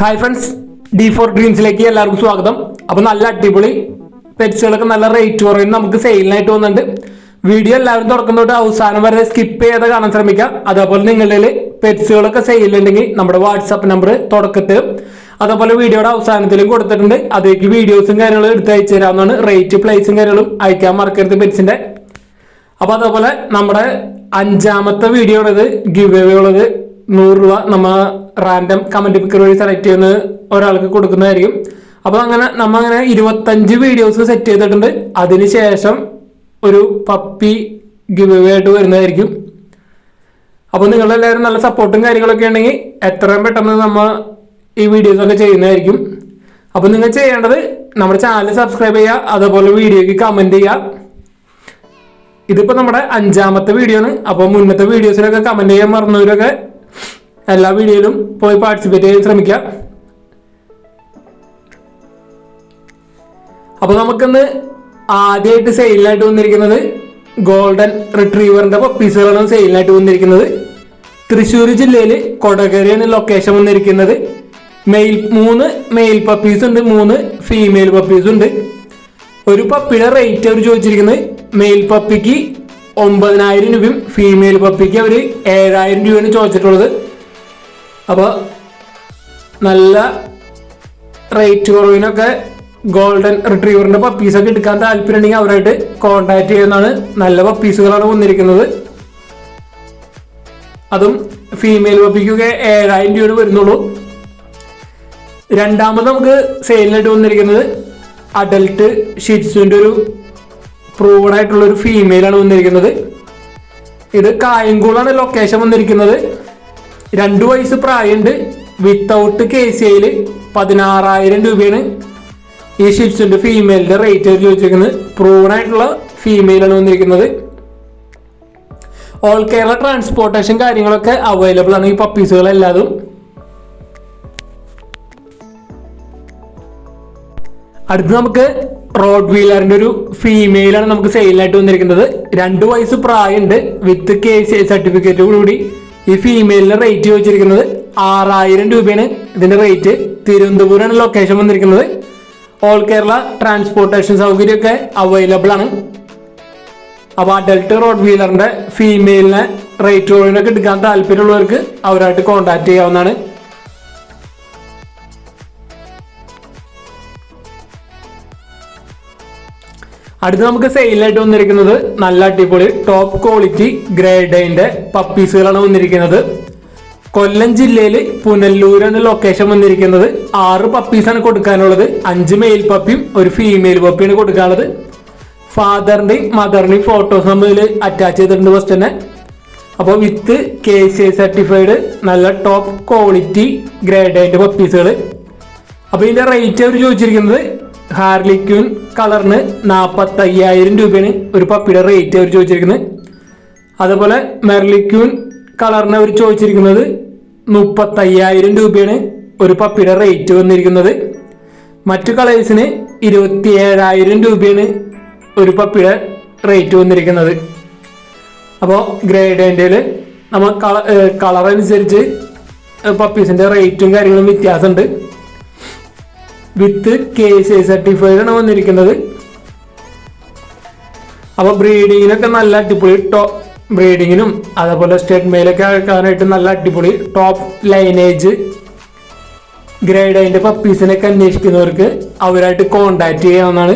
Hi friends D four ഡ്രീംസിലേക്ക് എല്ലാവർക്കും സ്വാഗതം. അപ്പൊ നല്ല അടിപൊളി പെറ്റ്സുകളൊക്കെ നല്ല റേറ്റ് കുറയും നമുക്ക് സെയിലിനായിട്ട് വന്നിട്ടുണ്ട്. വീഡിയോ എല്ലാവരും തുടക്കം തൊട്ട് അവസാനം വരെ സ്കിപ്പ് ചെയ്യാതെ കാണാൻ ശ്രമിക്കാം. അതേപോലെ നിങ്ങളുടെ പെറ്റ്സുകളൊക്കെ സെയിലുണ്ടെങ്കിൽ നമ്മുടെ വാട്സാപ്പ് നമ്പർ തുടക്കത്തിൽ അതേപോലെ വീഡിയോയുടെ അവസാനത്തിലും കൊടുത്തിട്ടുണ്ട്. അതിലേക്ക് വീഡിയോസും കാര്യങ്ങളും എടുത്ത് അയച്ചു തരാവുന്നതാണ്. റേറ്റ് പ്ലേസും കാര്യങ്ങളും അയക്കാൻ മറക്കരുത് പെറ്റ്സിന്റെ അപ്പൊ അതേപോലെ നമ്മുടെ അഞ്ചാമത്തെ വീഡിയോ ഉള്ളത് ഗിവ് അവേ ഉള്ളത് നൂറ് രൂപ നമ്മൾ റാൻഡം കമന്റ് പിക്കർ വഴി സെലക്ട് ചെയ്യുന്ന ഒരാൾക്ക് കൊടുക്കുന്നതായിരിക്കും. അപ്പോൾ അങ്ങനെ നമ്മൾ അങ്ങനെ ഇരുപത്തഞ്ച് വീഡിയോസ് സെറ്റ് ചെയ്തിട്ടുണ്ട്. അതിനുശേഷം ഒരു പപ്പി ഗിവ് ആയിട്ട് വരുന്നതായിരിക്കും. അപ്പോൾ നിങ്ങളെല്ലാവരും നല്ല സപ്പോർട്ടും കാര്യങ്ങളൊക്കെ ഉണ്ടെങ്കിൽ എത്രയും പെട്ടെന്ന് നമ്മൾ ഈ വീഡിയോസ് ഒക്കെ ചെയ്യുന്നതായിരിക്കും. അപ്പോൾ നിങ്ങൾ ചെയ്യേണ്ടത് നമ്മുടെ ചാനൽ സബ്സ്ക്രൈബ് ചെയ്യുക അതേപോലെ വീഡിയോക്ക് കമന്റ് ചെയ്യുക. ഇതിപ്പോൾ നമ്മുടെ അഞ്ചാമത്തെ വീഡിയോ ആണ്. അപ്പോൾ മുന്നത്തെ വീഡിയോസിലൊക്കെ കമന്റ് ചെയ്യാൻ മറന്നവരൊക്കെ എല്ലാ വീഡിയോയിലും പോയി പാർട്ടിസിപ്പേറ്റ് ചെയ്യാൻ ശ്രമിക്കുക. അപ്പോൾ നമുക്കിന്ന് ആദ്യമായിട്ട് സെയിലിനായിട്ട് വന്നിരിക്കുന്നത് ഗോൾഡൻ റിട്രീവറിന്റെ പപ്പീസുകളാണ് സെയിലിനായിട്ട് വന്നിരിക്കുന്നത്. തൃശ്ശൂർ ജില്ലയിൽ കൊടകരയാണ് ലൊക്കേഷൻ വന്നിരിക്കുന്നത്. മെയിൽ മൂന്ന് മെയിൽ പപ്പീസ് ഉണ്ട് മൂന്ന് ഫീമെയിൽ പപ്പീസ് ഉണ്ട്. ഒരു പപ്പിയുടെ റേറ്റ് അവർ ചോദിച്ചിരിക്കുന്നത് മെയിൽ പപ്പിക്ക് ഒമ്പതിനായിരം രൂപയും ഫീമെയിൽ പപ്പിക്ക് അവർ ഏഴായിരം രൂപയാണ് ചോദിച്ചിട്ടുള്ളത്. അപ്പോൾ നല്ല റേറ്റ് കുറവിനൊക്കെ ഗോൾഡൻ റിട്രീവറിന്റെ പപ്പീസൊക്കെ എടുക്കാൻ താല്പര്യം ഉണ്ടെങ്കിൽ അവരായിട്ട് കോണ്ടാക്ട് ചെയ്യുന്നതാണ് നല്ല പപ്പീസുകളാണ് വന്നിരിക്കുന്നത്. അതും ഫീമെയിൽ പപ്പിക്കൊക്കെ ഏഴായിരം രൂപയുടെ വരുന്നുള്ളൂ. രണ്ടാമത് നമുക്ക് സെയിലിനായിട്ട് വന്നിരിക്കുന്നത് അഡൽട്ട് ഷിറ്റ്സുവിന്റെ ഒരു പ്രൂവഡ് ആയിട്ടുള്ള ഒരു ഫീമെയിലാണ് വന്നിരിക്കുന്നത്. ഇത് കായംകുളാണ് ലൊക്കേഷൻ വന്നിരിക്കുന്നത്. രണ്ടു വയസ്സ് പ്രായമുണ്ട്. വിത്തൗട്ട് കെ സി ഐയിൽ പതിനാറായിരം രൂപയാണ്. ഈ ഷിപ്സിന്റെ ഫീമെയിലിന്റെ റേറ്റ് ചോദിച്ചിരിക്കുന്നത് പ്രൂവൺ ആയിട്ടുള്ള ഫീമെയിലാണ് വന്നിരിക്കുന്നത്. ഓൾ കേരള ട്രാൻസ്പോർട്ടേഷൻ കാര്യങ്ങളൊക്കെ അവൈലബിൾ ആണ് ഈ പപ്പീസുകൾ എല്ലാതും അടുത്ത് നമുക്ക് റോഡ് വീലറിന്റെ ഒരു ഫീമെയിലാണ് നമുക്ക് സെയിലായിട്ട് വന്നിരിക്കുന്നത്. രണ്ടു വയസ്സ് പ്രായമുണ്ട്. With K C I certificate കൂടി. ഈ ഫീമെയിലിന് റേറ്റ് ചോദിച്ചിരിക്കുന്നത് ആറായിരം രൂപയാണ്. ഇതിന്റെ റേറ്റ് തിരുവനന്തപുരമാണ് ലൊക്കേഷൻ വന്നിരിക്കുന്നത്. ഓൾ കേരള ട്രാൻസ്പോർട്ടേഷൻ സൗകര്യമൊക്കെ അവൈലബിൾ ആണ്. അപ്പൊ അഡൽട്ട് റോഡ് വീലറിന്റെ ഫീമെയിലിനെ റേറ്റ് കുറവിനൊക്കെ എടുക്കാൻ താല്പര്യമുള്ളവർക്ക് അവരായിട്ട് കോൺടാക്ട് ചെയ്യാവുന്നതാണ്. അടുത്ത് നമുക്ക് സെയിലായിട്ട് വന്നിരിക്കുന്നത് നല്ല അടിപൊളി ടോപ്പ് ക്വാളിറ്റി ഗ്രേഡൈന്റെ പപ്പീസുകളാണ് വന്നിരിക്കുന്നത്. കൊല്ലം ജില്ലയിൽ പുനല്ലൂരാണ് ലൊക്കേഷൻ വന്നിരിക്കുന്നത്. ആറ് പപ്പീസാണ് കൊടുക്കാനുള്ളത്. അഞ്ച് മെയിൽ പപ്പിയും ഒരു ഫീമെയിൽ പപ്പിയാണ് കൊടുക്കാനുള്ളത്. ഫാദറിന്റെയും മദറിന്റെയും ഫോട്ടോസ് നമ്മൾ അറ്റാച്ച് ചെയ്തിട്ടുണ്ട് ഫസ്റ്റ് തന്നെ. അപ്പോൾ with K C I certified നല്ല ടോപ്പ് ക്വാളിറ്റി ഗ്രേഡൈന്റെ പപ്പീസുകൾ അപ്പോൾ ഇതിന്റെ റേറ്റ് അവർ ചോദിച്ചിരിക്കുന്നത് ഹാർലിക്യൂൻ കളറിന് നാൽപ്പത്തി അയ്യായിരം രൂപയാണ് ഒരു പപ്പിയുടെ റേറ്റ് അവർ ചോദിച്ചിരിക്കുന്നത്. അതുപോലെ മെർലിക്യൂൺ കളറിന് അവർ ചോദിച്ചിരിക്കുന്നത് മുപ്പത്തി അയ്യായിരം രൂപയാണ് ഒരു പപ്പിയുടെ റേറ്റ് വന്നിരിക്കുന്നത്. മറ്റു കളേഴ്സിന് ഇരുപത്തി ഏഴായിരം രൂപയാണ് ഒരു പപ്പിയുടെ റേറ്റ് വന്നിരിക്കുന്നത്. അപ്പോൾ ഗ്രേഡേന്റെയിൽ നമ്മൾ കള കളർ അനുസരിച്ച് പപ്പീസിന്റെ റേറ്റും കാര്യങ്ങളും വ്യത്യാസമുണ്ട്. വിത്ത് കെ സി സർട്ടിഫൈഡ് ആണ് വന്നിരിക്കുന്നത്. അപ്പൊ ബ്രീഡിങ്ങിനൊക്കെ നല്ല അടിപൊളി ടോപ്പ് ബ്രീഡിങ്ങിനും അതേപോലെ സ്റ്റേറ്റ് മെയിലൊക്കെ ആക്കാനായിട്ട് നല്ല അടിപൊളി ടോപ്പ് ലൈനേജ് ഗ്രേഡ് അതിന്റെ പപ്പീസിനൊക്കെ അന്വേഷിക്കുന്നവർക്ക് അവരായിട്ട് കോണ്ടാക്ട് ചെയ്യാവുന്നതാണ്.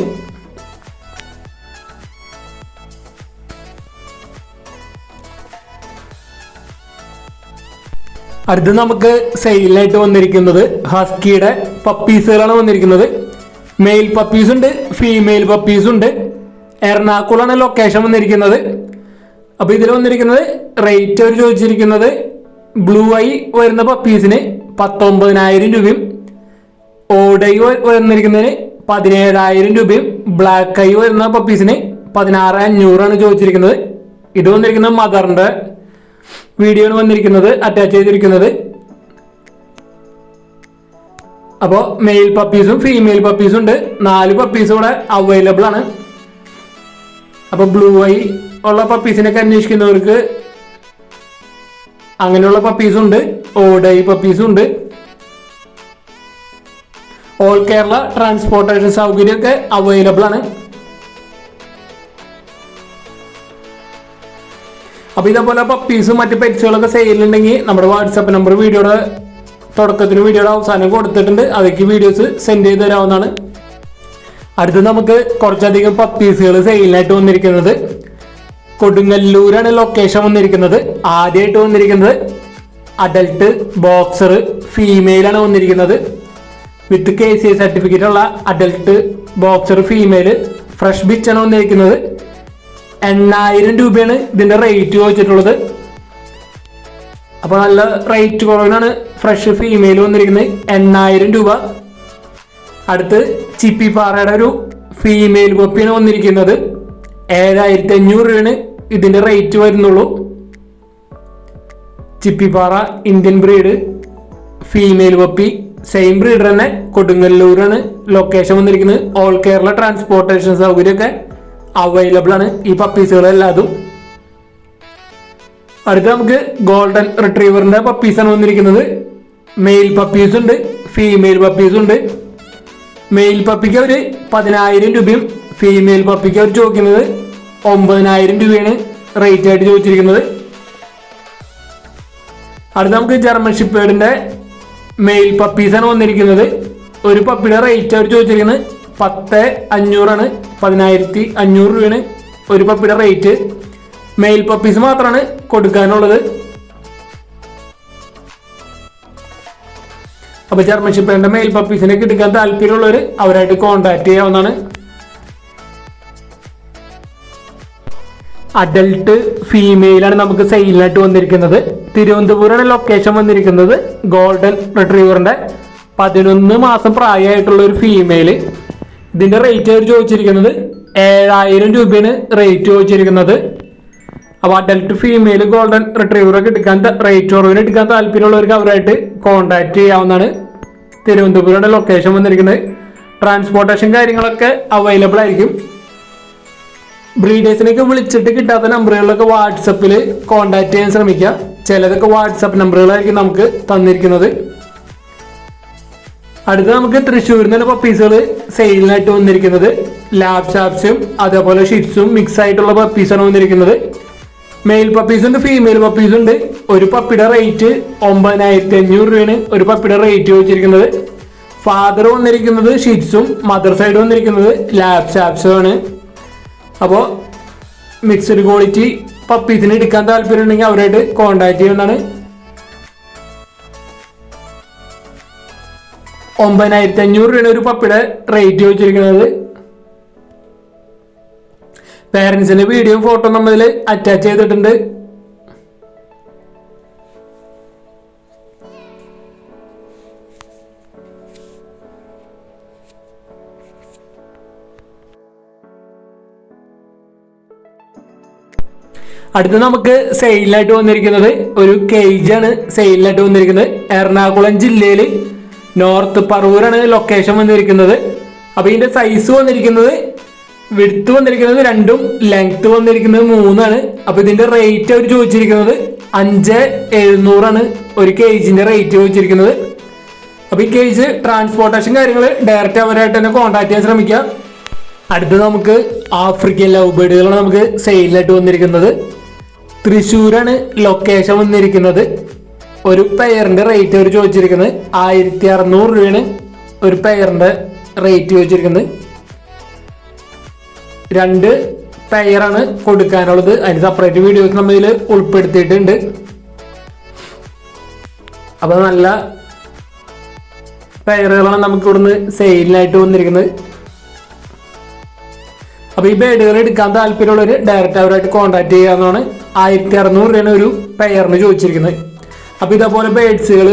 അടുത്ത് നമുക്ക് സെയിലായിട്ട് വന്നിരിക്കുന്നത് ഹസ്കിയുടെ പപ്പീസുകളാണ് വന്നിരിക്കുന്നത്. മെയിൽ പപ്പീസ് ഉണ്ട് ഫീമെയിൽ പപ്പീസ് ഉണ്ട്. എറണാകുളമാണ് ലൊക്കേഷൻ വന്നിരിക്കുന്നത്. അപ്പൊ ഇതിൽ വന്നിരിക്കുന്നത് റേറ്റ് അവർ ചോദിച്ചിരിക്കുന്നത് ബ്ലൂ ഐ വരുന്ന പപ്പീസിന് പത്തൊമ്പതിനായിരം രൂപയും ഓഡൈ വന്നിരിക്കുന്നതിന് പതിനേഴായിരം രൂപയും ബ്ലാക്ക് ഐ വരുന്ന പപ്പീസിന് പതിനാറ് അഞ്ഞൂറാണ് ചോദിച്ചിരിക്കുന്നത്. ഇത് വന്നിരിക്കുന്നത് മദറിന്റെ വീഡിയോ വന്നിരിക്കുന്നത് അറ്റാച്ച് ചെയ്തിരിക്കുന്നത്. അപ്പോൾ മെയിൽ പപ്പീസും ഫീമെയിൽ പപ്പീസും ഉണ്ട്. നാല് പപ്പീസും ഇവിടെ അവൈലബിൾ ആണ്. അപ്പൊ ബ്ലൂ ഐ ഉള്ള പപ്പീസിനൊക്കെ അന്വേഷിക്കുന്നവർക്ക് അങ്ങനെയുള്ള പപ്പീസും ഉണ്ട്. ഓഡൈ പപ്പീസും ഉണ്ട്. ഓൾ കേരള ട്രാൻസ്പോർട്ടേഷൻ സൗകര്യമൊക്കെ അവൈലബിൾ ആണ്. അപ്പോൾ ഇതേപോലെ പപ്പീസും മറ്റ് പെറ്റ്സുകളൊക്കെ സെയിലുണ്ടെങ്കിൽ നമ്മുടെ വാട്സപ്പ് നമ്പർ വീഡിയോയുടെ തുടക്കത്തിന് വീഡിയോയുടെ അവസാനം കൊടുത്തിട്ടുണ്ട്. അതൊക്കെ വീഡിയോസ് സെൻഡ് ചെയ്ത് തരാവുന്നതാണ്. അടുത്ത് നമുക്ക് കുറച്ചധികം പപ്പീസുകൾ സെയിലിനായിട്ട് വന്നിരിക്കുന്നത്. കൊടുങ്ങല്ലൂരാണ് ലൊക്കേഷൻ വന്നിരിക്കുന്നത്. ആദ്യമായിട്ട് വന്നിരിക്കുന്നത് അഡൽട്ട് ബോക്സർ ഫീമെയിലാണ് വന്നിരിക്കുന്നത്. വിത്ത് കെ സി സർട്ടിഫിക്കറ്റ് ഉള്ള അഡൽട്ട് ബോക്സർ ഫീമെയിൽ ഫ്രഷ് ബിച്ചാണ് വന്നിരിക്കുന്നത്. എണ്ണായിരം രൂപയാണ് ഇതിന്റെ റേറ്റ് ചോദിച്ചിട്ടുള്ളത്. അപ്പോൾ നല്ല റേറ്റ് കുറവിനാണ് ഫ്രഷ് ഫീമെയിൽ വന്നിരിക്കുന്നത് എണ്ണായിരം രൂപ. അടുത്ത് ചിപ്പിപ്പാറയുടെ ഒരു ഫീമെയിൽ കോപ്പിയാണ് വന്നിരിക്കുന്നത്. ഏഴായിരത്തി അഞ്ഞൂറ് രൂപയാണ് ഇതിന്റെ റേറ്റ് വരുന്നുള്ളൂ. Chippiparai Indian breed female puppy same breed തന്നെ കൊടുങ്ങല്ലൂരാണ് ലൊക്കേഷൻ വന്നിരിക്കുന്നത്. ഓൾ കേരള ട്രാൻസ്പോർട്ടേഷൻ സൗകര്യമൊക്കെ അവൈലബിൾ ആണ് ഈ പപ്പീസുകളെല്ലാതും അടുത്ത നമുക്ക് ഗോൾഡൻ റിട്രീവറിന്റെ പപ്പീസാണ് വന്നിരിക്കുന്നത്. മെയിൽ പപ്പീസ് ഉണ്ട് ഫീമെയിൽ പപ്പീസ് ഉണ്ട്. മെയിൽ പപ്പിക്ക് അവർ പതിനായിരം രൂപയും ഫീമെയിൽ പപ്പിക്ക് അവർ ചോദിക്കുന്നത് ഒമ്പതിനായിരം രൂപയാണ് റേറ്റ് ആയിട്ട് ചോദിച്ചിരിക്കുന്നത്. അടുത്ത നമുക്ക് ജർമ്മൻ ഷിപ്പേഡിന്റെ മെയിൽ പപ്പീസാണ് വന്നിരിക്കുന്നത്. ഒരു പപ്പിയുടെ റേറ്റ് അവർ ചോദിച്ചിരിക്കുന്നത് പത്ത് അഞ്ഞൂറാണ് പതിനായിരത്തി അഞ്ഞൂറ് രൂപയാണ് ഒരു പപ്പിയുടെ റേറ്റ് മെയിൽ പപ്പീസ് മാത്രമാണ് കൊടുക്കാനുള്ളത്. അപ്പൊ ചെയർമാൻഷിപ്പ് എന്റെ മെയിൽ പപ്പീസിനെ എടുക്കാൻ താല്പര്യമുള്ളവർ അവരായിട്ട് കോണ്ടാക്ട് ചെയ്യാവുന്നതാണ്. അഡൽട്ട് ഫീമെയിലാണ് നമുക്ക് സെയിലിനായിട്ട് വന്നിരിക്കുന്നത്. തിരുവനന്തപുരമാണ് ലൊക്കേഷൻ വന്നിരിക്കുന്നത് ഗോൾഡൻ റിട്രീവറിന്റെ പതിനൊന്ന് മാസം പ്രായമായിട്ടുള്ള ഒരു ഫീമെയിൽ ഇതിന്റെ റേറ്റ് അവർ ചോദിച്ചിരിക്കുന്നത് ഏഴായിരം രൂപയാണ് റേറ്റ് ചോദിച്ചിരിക്കുന്നത്. അപ്പോൾ അഡൽട്ട് ഫീമെയിൽ ഗോൾഡൻ റിട്രീവറൊക്കെ എടുക്കാൻ റേറ്റ് കുറവിന് എടുക്കാൻ താല്പര്യമുള്ളവർക്ക് അവരായിട്ട് കോണ്ടാക്ട് ചെയ്യാവുന്നതാണ്. തിരുവനന്തപുരമാണ് ലൊക്കേഷൻ വന്നിരിക്കുന്നത്. ട്രാൻസ്പോർട്ടേഷൻ കാര്യങ്ങളൊക്കെ അവൈലബിൾ ആയിരിക്കും. ബ്രീഡേഴ്സിനൊക്കെ വിളിച്ചിട്ട് കിട്ടാത്ത നമ്പറുകളിലൊക്കെ വാട്സപ്പിൽ കോണ്ടാക്ട് ചെയ്യാൻ ശ്രമിക്കുക ചിലതൊക്കെ വാട്സപ്പ് നമ്പറുകളായിരിക്കും നമുക്ക് തന്നിരിക്കുന്നത്. അടുത്ത നമുക്ക് തൃശ്ശൂരിൽ നിന്ന് പപ്പീസുകൾ സെയിലിനായിട്ട് വന്നിരിക്കുന്നത്. ലാബ് ഷാപ്സും അതേപോലെ ഷിറ്റ്സും മിക്സ് ആയിട്ടുള്ള പപ്പീസാണ് വന്നിരിക്കുന്നത്. മെയിൽ പപ്പീസുണ്ട് ഫീമെയിൽ പപ്പീസ് ഉണ്ട്. ഒരു പപ്പിയുടെ റേറ്റ് ഒമ്പതിനായിരത്തി അഞ്ഞൂറ് രൂപയാണ് ഒരു പപ്പിയുടെ റേറ്റ് വെച്ചിരിക്കുന്നത് ഫാദർ വന്നിരിക്കുന്നത് ഷീറ്റ്സും മദർ സൈഡ് വന്നിരിക്കുന്നത് ലാബ് ആണ്. അപ്പോൾ മിക്സഡ് ക്വാളിറ്റി പപ്പീസിന് എടുക്കാൻ താല്പര്യം ഉണ്ടെങ്കിൽ അവരായിട്ട് കോണ്ടാക്ട് ചെയ്യുന്നതാണ്. ഒമ്പതിനായിരത്തി അഞ്ഞൂറ് രൂപയാണ് ഒരു പപ്പിയുടെ റേറ്റ് വെച്ചിരിക്കുന്നത് പേരൻസിന്റെ വീഡിയോ ഫോട്ടോ നമ്മളിൽ അറ്റാച്ച് ചെയ്തിട്ടുണ്ട്. അടുത്ത് നമുക്ക് സെയിലായിട്ട് വന്നിരിക്കുന്നത് ഒരു കേജാണ് സെയിലായിട്ട് വന്നിരിക്കുന്നത്. എറണാകുളം ജില്ലയിൽ നോർത്ത് പറവൂരാണ് ലൊക്കേഷൻ വന്നിരിക്കുന്നത്. അപ്പോൾ ഇതിന്റെ സൈസ് വന്നിരിക്കുന്നത് വിടുത്ത് വന്നിരിക്കുന്നത് രണ്ടും ലെങ്ത് വന്നിരിക്കുന്നത് മൂന്നാണ്. അപ്പോൾ ഇതിന്റെ റേറ്റ് അവർ ചോദിച്ചിരിക്കുന്നത് അഞ്ച് എഴുന്നൂറാണ് ഒരു കേജിന്റെ റേറ്റ് ചോദിച്ചിരിക്കുന്നത്. അപ്പോൾ ഈ കേജ് ട്രാൻസ്പോർട്ടേഷൻ കാര്യങ്ങൾ ഡയറക്റ്റ് അവരായിട്ട് തന്നെ കോൺടാക്ട് ചെയ്യാൻ ശ്രമിക്കുക അടുത്ത് നമുക്ക് ആഫ്രിക്കൻ ലവ് ബേഡുകളാണ് നമുക്ക് സെയിലായിട്ട് വന്നിരിക്കുന്നത്. തൃശ്ശൂരാണ് ലൊക്കേഷൻ വന്നിരിക്കുന്നത്. ഒരു പെയറിന്റെ റേറ്റ് അവർ ചോദിച്ചിരിക്കുന്നത് ആയിരത്തി അറുന്നൂറ് രൂപയാണ് ഒരു പെയറിന്റെ റേറ്റ് ചോദിച്ചിരിക്കുന്നത്. രണ്ട് പെയറാണ് കൊടുക്കാനുള്ളത്. അതിന് സെപ്പറേറ്റ് വീഡിയോസ് നമ്മൾ ഇതിൽ ഉൾപ്പെടുത്തിയിട്ടുണ്ട്. അപ്പൊ നല്ല പെയറുകളാണ് നമുക്ക് ഇവിടുന്ന് സെയിലിനായിട്ട് വന്നിരിക്കുന്നത്. അപ്പൊ ഈ ബേഡുകൾ എടുക്കാൻ താല്പര്യമുള്ളവർ ഡയറക്റ്റ് അവരായിട്ട് കോൺടാക്ട് ചെയ്യാവുന്നതാണ്. ആയിരത്തി അറുന്നൂറ് രൂപയാണ് ഒരു പെയറിന് ചോദിച്ചിരിക്കുന്നത്. അപ്പൊ ഇതേപോലെ ബേഡ്സുകൾ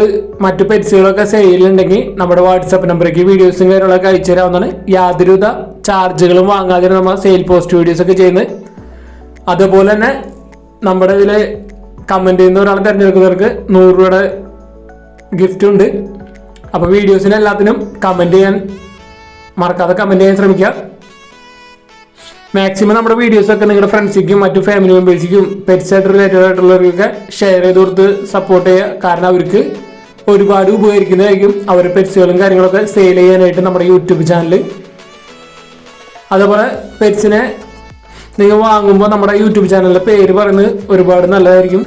മറ്റു പെറ്റ്സുകളൊക്കെ സെയിലുണ്ടെങ്കിൽ നമ്മുടെ വാട്സപ്പ് നമ്പറേക്ക് വീഡിയോസും കാര്യങ്ങളൊക്കെ അയച്ചു തരാവുന്നതാണ്. യാതൊരുവിധ ചാർജുകളും വാങ്ങാതെ നമ്മൾ സെയിൽ പോസ്റ്റ് വീഡിയോസ് ഒക്കെ ചെയ്യുന്നത്. അതുപോലെ തന്നെ നമ്മുടെ ഇതിൽ കമന്റ് ചെയ്യുന്ന ഒരാളെ തിരഞ്ഞെടുക്കുന്നവർക്ക് നൂറ് രൂപയുടെ ഗിഫ്റ്റ് ഉണ്ട്. അപ്പോൾ വീഡിയോസിന് എല്ലാത്തിനും കമന്റ് ചെയ്യാൻ മറക്കാതെ കമന്റ് ചെയ്യാൻ ശ്രമിക്കുക. മാക്സിമം നമ്മുടെ വീഡിയോസ് ഒക്കെ നിങ്ങളുടെ ഫ്രണ്ട്സിക്കും മറ്റു ഫാമിലി മെമ്പേഴ്സിക്കും പെറ്റ്സ് ആയിട്ട് റിലേറ്റഡ് ആയിട്ടുള്ളവർക്കൊക്കെ ഷെയർ ചെയ്ത് കൊടുത്ത് സപ്പോർട്ട് ചെയ്യുക. കാരണം അവർക്ക് ഒരുപാട് ഉപകരിക്കുന്നതായിരിക്കും അവരുടെ പെറ്റ്സുകളും കാര്യങ്ങളൊക്കെ സെയിൽ ചെയ്യാനായിട്ട് നമ്മുടെ യൂട്യൂബ് ചാനൽ അതേപോലെ പെറ്റ്സിനെ നിങ്ങൾ വാങ്ങുമ്പോൾ നമ്മുടെ യൂട്യൂബ് ചാനലിന്റെ പേര് പറയുന്നത് ഒരുപാട് നല്ലതായിരിക്കും.